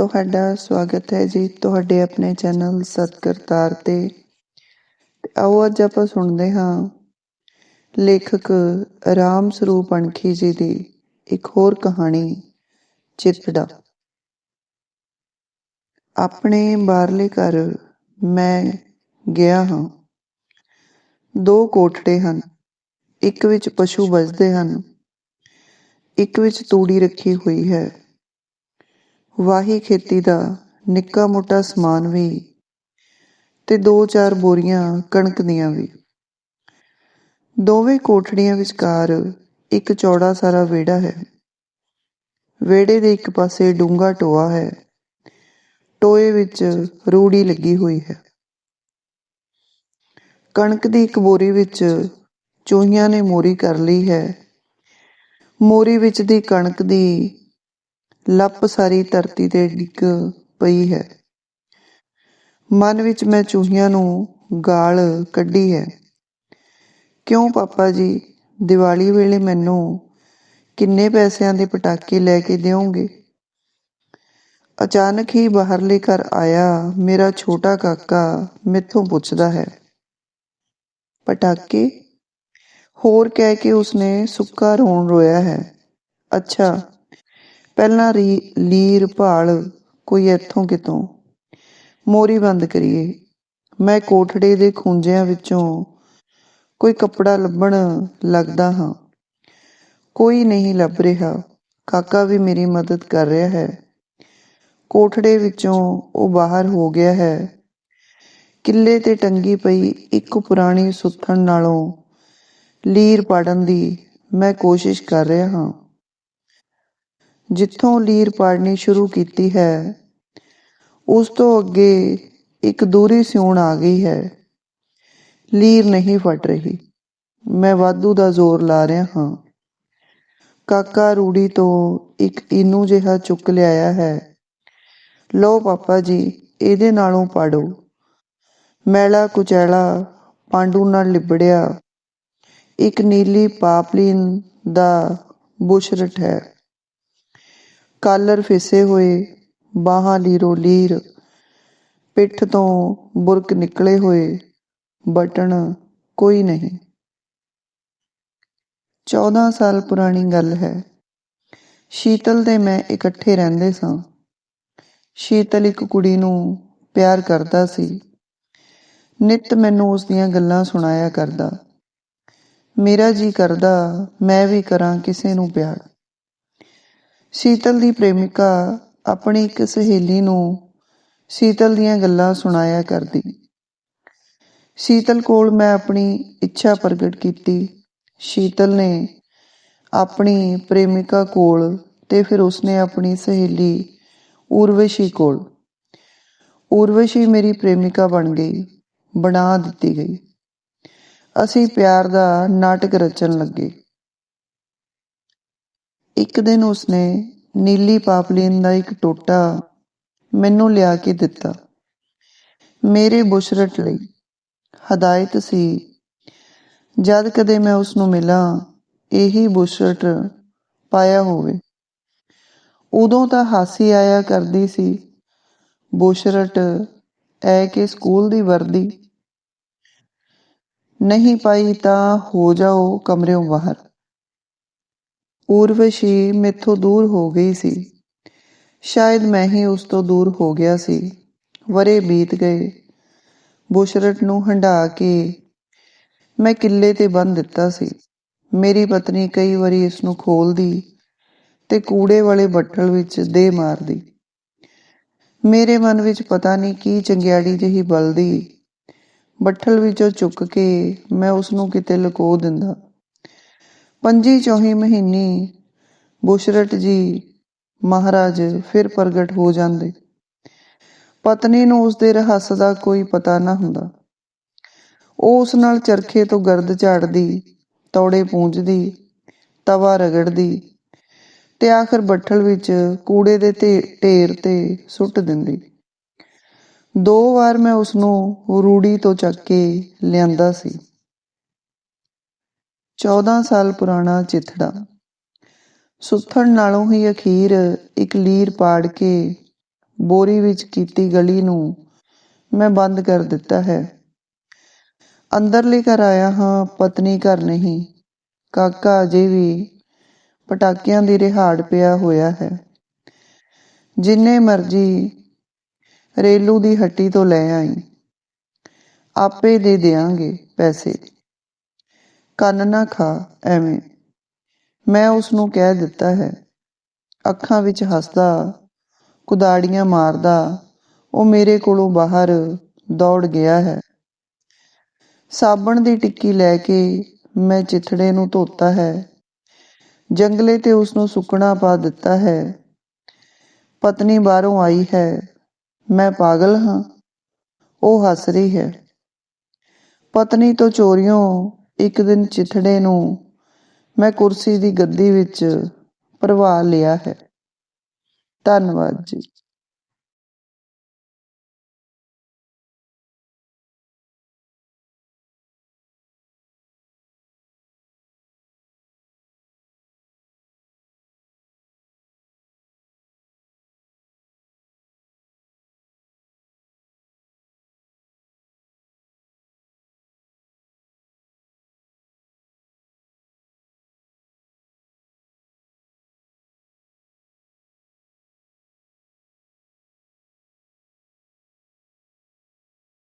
ਤੁਹਾਡਾ ਸਵਾਗਤ ਹੈ ਜੀ। ਤੁਹਾਡੇ ਆਪਣੇ ਚੈਨਲ ਸਤਕਰਤਾਰ ਤੇ। ਆਓ ਅੱਜ ਆਪਾਂ ਸੁਣਦੇ ਹਾਂ ਲੇਖਕ ਰਾਮ ਸਰੂਪ ਅਣਖੀ ਜੀ ਦੀ ਇੱਕ ਹੋਰ ਕਹਾਣੀ, ਚਿਤੜਾ। ਆਪਣੇ ਬਾਹਰਲੇ ਘਰ ਮੈਂ ਗਿਆ ਹਾਂ। ਦੋ ਕੋਠੜੇ ਹਨ। ਇੱਕ ਵਿੱਚ ਪਸ਼ੂ ਬਚਦੇ ਹਨ। ਇੱਕ ਵਿੱਚ ਤੂੜੀ ਰੱਖੀ ਹੋਈ ਹੈ। ਵਾਹੀ ਖੇਤੀ ਦਾ ਨਿੱਕਾ ਮੋਟਾ ਸਮਾਨ ਵੀ ਤੇ ਦੋ ਚਾਰ ਬੋਰੀਆਂ ਕਣਕ ਦੀਆਂ ਵੀ। ਦੋਵੇਂ ਕੋਠੜੀਆਂ ਵਿਚਕਾਰ ਇੱਕ ਚੌੜਾ ਸਾਰਾ ਵਿਹੜਾ ਹੈ। ਵਿਹੜੇ ਦੇ ਇੱਕ ਪਾਸੇ ਡੂੰਘਾ ਟੋਆ ਹੈ। ਟੋਏ ਵਿੱਚ ਰੂੜੀ ਲੱਗੀ ਹੋਈ ਹੈ। ਕਣਕ ਦੀ ਇੱਕ ਬੋਰੀ ਵਿੱਚ ਚੂਹੀਆਂ ਨੇ ਮੋਰੀ ਕਰ ਲਈ ਹੈ। ਮੋਰੀ ਵਿੱਚ ਦੀ ਕਣਕ ਦੀ ਲੱਪ ਸਾਰੀ ਧਰਤੀ ਤੇ ਡਿੱਗ ਪਈ ਹੈ। ਮਨ ਵਿੱਚ ਮੈਂ ਚੂਹੀਆਂ ਨੂੰ ਗਾਲ ਕੱਢੀ ਹੈ। ਕਿਉਂ ਪਾਪਾ ਜੀ, ਦੀਵਾਲੀ ਵੇਲੇ ਮੈਨੂੰ ਕਿੰਨੇ ਪੈਸਿਆਂ ਦੇ ਪਟਾਕੇ ਲੈ ਕੇ ਦਿਓਗੇ? ਅਚਾਨਕ ਹੀ ਬਾਹਰਲੇ ਘਰ ਆਇਆ, ਮੇਰਾ ਛੋਟਾ ਕਾਕਾ ਮੈਥੋਂ ਪੁੱਛਦਾ ਹੈ, ਪਟਾਕੇ? ਹੋਰ ਕਹਿ ਕੇ ਉਸਨੇ ਸੁੱਕਾ ਰੋਣ ਰੋਇਆ ਹੈ, ਅੱਛਾ ਪਹਿਲਾਂ ਲੀਰ ਭਾਲ ਕੋਈ ਇੱਥੋਂ ਕਿਤੋਂ? ਮੋਰੀ ਬੰਦ ਕਰੀਏ। ਮੈਂ ਕੋਠੜੇ ਦੇ ਖੁੰਝਿਆਂ ਵਿੱਚੋਂ ਕੋਈ ਕੱਪੜਾ ਲੱਭਣ ਲੱਗਦਾ ਹਾਂ। ਕੋਈ ਨਹੀਂ ਲੱਭ ਰਿਹਾ। ਕਾਕਾ ਵੀ ਮੇਰੀ ਮਦਦ ਕਰ ਰਿਹਾ ਹੈ। ਕੋਠੜੇ ਵਿੱਚੋਂ ਉਹ ਬਾਹਰ ਹੋ ਗਿਆ ਹੈ। ਕਿੱਲੇ ਤੇ ਟੰਗੀ ਪਈ ਇੱਕ ਪੁਰਾਣੀ ਸੁੱਥਣ ਨਾਲੋਂ ਲੀਰ ਪਾੜਨ ਦੀ ਮੈਂ ਕੋਸ਼ਿਸ਼ ਕਰ ਰਿਹਾ ਹਾਂ। ਜਿੱਥੋਂ ਲੀਰ ਪਾੜਨੀ ਸ਼ੁਰੂ ਕੀਤੀ ਹੈ, ਉਸ ਤੋਂ ਅੱਗੇ ਇੱਕ ਦੂਰੀ ਸਿਉਣ ਆ ਗਈ ਹੈ। ਲੀਰ ਨਹੀਂ ਫਟ ਰਹੀ। ਮੈਂ ਵਾਧੂ ਦਾ ਜ਼ੋਰ ਲਾ ਰਿਹਾ ਹਾਂ। ਕਾਕਾ ਰੂੜੀ ਤੋਂ ਇੱਕ ਇਨੂ ਜਿਹਾ ਚੁੱਕ ਲਿਆਇਆ ਹੈ। ਲਓ ਪਾਪਾ ਜੀ, ਇਹਦੇ ਨਾਲੋਂ ਪਾੜੋ। ਮੈਲਾ ਕੁਚੈਲਾ ਪਾਂਡੂ ਨਾਲ ਲਿਬੜਿਆ। ਇੱਕ ਨੀਲੀ ਪਾਪਲੀਨ ਦਾ ਬੁਸ਼ਰਟ ਹੈ। ਕਾਲਰ ਫਿਸੇ ਹੋਏ, ਬਾਹਾਂ ਲੀਰੋ ਲੀਰ। ਪਿੱਠ ਤੋਂ ਬੁਰਕ ਨਿਕਲੇ ਹੋਏ, ਬਟਨ ਕੋਈ ਨਹੀਂ। 14 ਸਾਲ ਪੁਰਾਣੀ ਗੱਲ ਹੈ। ਸ਼ੀਤਲ ਤੇ ਮੈਂ ਇਕੱਠੇ ਰਹਿੰਦੇ ਸਾਂ। ਸ਼ੀਤਲ ਇੱਕ ਕੁੜੀ ਨੂੰ ਪਿਆਰ ਕਰਦਾ ਸੀ। ਨਿਤ ਮੈਨੂੰ ਉਸ ਦੀਆਂ ਗੱਲਾਂ ਸੁਣਾਇਆ ਕਰਦਾ। ਮੇਰਾ ਜੀ ਕਰਦਾ, ਮੈਂ ਵੀ ਕਰਾਂ ਕਿਸੇ ਨੂੰ ਪਿਆਰ। ਸ਼ੀਤਲ ਦੀ ਪ੍ਰੇਮਿਕਾ ਆਪਣੀ ਇੱਕ ਸਹੇਲੀ ਨੂੰ ਸ਼ੀਤਲ ਦੀਆਂ ਗੱਲਾਂ ਸੁਣਾਇਆ ਕਰਦੀ। ਸ਼ੀਤਲ ਕੋਲ ਮੈਂ ਆਪਣੀ ਇੱਛਾ ਪ੍ਰਗਟ ਕੀਤੀ। ਸ਼ੀਤਲ ਨੇ ਆਪਣੀ ਪ੍ਰੇਮਿਕਾ ਕੋਲ ਤੇ ਫਿਰ ਉਸਨੇ ਆਪਣੀ ਸਹੇਲੀ ਉਰਵਸ਼ੀ ਕੋਲ। ਉਰਵਸ਼ੀ ਮੇਰੀ ਪ੍ਰੇਮਿਕਾ ਬਣ ਗਈ, ਬਣਾ ਦਿੱਤੀ ਗਈ। ਅਸੀਂ ਪਿਆਰ ਦਾ ਨਾਟਕ ਰਚਣ ਲੱਗੇ। ਇੱਕ ਦਿਨ ਉਸਨੇ ਨੀਲੀ ਪਾਪਲੀਨ ਦਾ ਇੱਕ ਟੋਟਾ ਮੈਨੂੰ ਲਿਆ ਕੇ ਦਿੱਤਾ। ਮੇਰੇ ਬੁਸ਼ਰਟ ਲਈ ਹਦਾਇਤ ਸੀ, ਜਦ ਕਦੇ ਮੈਂ ਉਸ ਨੂੰ ਮਿਲਾਂ, ਇਹੀ ਬੁਸ਼ਰਟ ਪਾਇਆ ਹੋਵੇ। ਉਦੋਂ ਤਾਂ ਹਾਸੀ ਆਇਆ ਕਰਦੀ ਸੀ, ਬੁਸ਼ਰਟ ਐ ਕਿ ਸਕੂਲ ਦੀ ਵਰਦੀ। ਨਹੀਂ ਪਾਈ ਤਾਂ ਹੋ ਜਾਓ ਕਮਰਿਓਂ ਬਾਹਰ। ਉਰਵਸ਼ੀ ਮੇਥੋਂ ਦੂਰ ਹੋ ਗਈ ਸੀ। ਸ਼ਾਇਦ ਮੈਂ ਹੀ ਉਸ ਤੋਂ ਦੂਰ ਹੋ ਗਿਆ ਸੀ। ਵਰੇ ਬੀਤ ਗਏ। ਬੁਸ਼ਰਟ ਨੂੰ ਹੰਡਾ ਕੇ ਮੈਂ ਕਿੱਲੇ ਤੇ ਬੰਨ ਦਿੱਤਾ ਸੀ। ਮੇਰੀ ਪਤਨੀ ਕਈ ਵਾਰੀ ਇਸ ਨੂੰ ਖੋਲਦੀ ਤੇ ਕੂੜੇ ਵਾਲੇ ਬੱਟਲ ਵਿੱਚ ਦੇ ਮਾਰਦੀ। ਮੇਰੇ ਮਨ ਵਿੱਚ ਪਤਾ ਨਹੀਂ ਕੀ ਚੰਗਿਆੜੀ ਜਿਹੀ ਬਲਦੀ। ਬੱਠਲ ਵਿੱਚੋਂ ਚੁੱਕ ਕੇ ਮੈਂ ਉਸ ਨੂੰ ਕਿਤੇ ਲੁਕੋ ਦਿੰਦਾ। ਪੰਜੀ ਚੌਹੀ ਮਹੀਨੀ ਬੁਸ਼ਰਟ ਜੀ ਮਹਾਰਾਜ ਫਿਰ ਪ੍ਰਗਟ ਹੋ ਜਾਂਦੇ। ਪਤਨੀ ਨੂੰ ਉਸ ਦੇ ਰਹੱਸ ਦਾ ਕੋਈ ਪਤਾ ਨਾ ਹੁੰਦਾ। ਉਹ ਉਸ ਨਾਲ ਚਰਖੇ ਤੋਂ ਗਰਦ ਝਾੜਦੀ, ਤੌੜੇ ਪੂੰਝਦੀ, ਤਵਾ ਰਗੜਦੀ ਤੇ ਆਖਰ ਬੱਠਲ ਵਿੱਚ ਕੂੜੇ ਦੇ ਢੇਰ ਤੇ ਸੁੱਟ ਦਿੰਦੀ। ਦੋ ਵਾਰ ਮੈਂ ਉਸ ਨੂੰ ਰੂੜੀ ਤੋਂ ਚੱਕ ਕੇ ਲਿਆਂਦਾ ਸੀ। 14 ਸਾਲ ਪੁਰਾਣਾ ਚਿਥੜਾ। ਸੁੱਥਣ ਨਾਲੋਂ ਹੀ ਅਖੀਰ ਇੱਕ ਲੀਰ ਪਾੜ ਕੇ ਬੋਰੀ ਵਿੱਚ ਕੀਤੀ ਗਲੀ ਨੂੰ ਮੈਂ ਬੰਦ ਕਰ ਦਿੱਤਾ ਹੈ। ਅੰਦਰਲੇ ਘਰ ਆਇਆ ਹਾਂ, ਪਤਨੀ ਘਰ ਨਹੀਂ। ਕਾਕਾ ਅਜੇ ਵੀ ਪਟਾਕਿਆਂ ਦੀ ਰਿਹਾੜ ਪਿਆ ਹੋਇਆ ਹੈ। ਜਿੰਨੇ ਮਰਜ਼ੀ ਰੇਲੂ ਦੀ ਹੱਟੀ ਤੋਂ ਲੈ ਆਈ। ਆਪੇ ਦੇ ਦਿਆਂਗੇ ਪੈਸੇ। ਕੰਨ ਨਾ ਖਾ, ਐਵੇਂ। ਮੈਂ ਉਸ ਨੂੰ ਕਹਿ ਦਿੱਤਾ ਹੈ। ਅੱਖਾਂ ਵਿੱਚ ਹੱਸਦਾ, ਕੁਦਾੜੀਆਂ ਮਾਰਦਾ, ਉਹ ਮੇਰੇ ਕੋਲੋਂ ਬਾਹਰ ਦੌੜ ਗਿਆ ਹੈ। ਸਾਬਣ ਦੀ ਟਿੱਕੀ ਲੈ ਕੇ ਮੈਂ ਚਿਥੜੇ ਨੂੰ ਧੋਤਾ ਹੈ। ਜੰਗਲੇ ਤੇ ਉਸ ਨੂੰ ਸੁੱਕਣਾ ਪਾ ਦਿੱਤਾ ਹੈ। ਪਤਨੀ ਬਾਹਰੋਂ ਆਈ ਹੈ। ਮੈਂ ਪਾਗਲ ਹਾਂ। ਉਹ ਹੱਸ ਰਹੀ ਹੈ। ਪਤਨੀ ਤੋਂ ਚੋਰੀਓਂ ਇੱਕ ਦਿਨ ਚਿਥੜੇ ਨੂੰ ਮੈਂ ਕੁਰਸੀ ਦੀ ਗੱਦੀ ਵਿੱਚ ਭਰਵਾ ਲਿਆ ਹੈ। ਧੰਨਵਾਦ ਜੀ।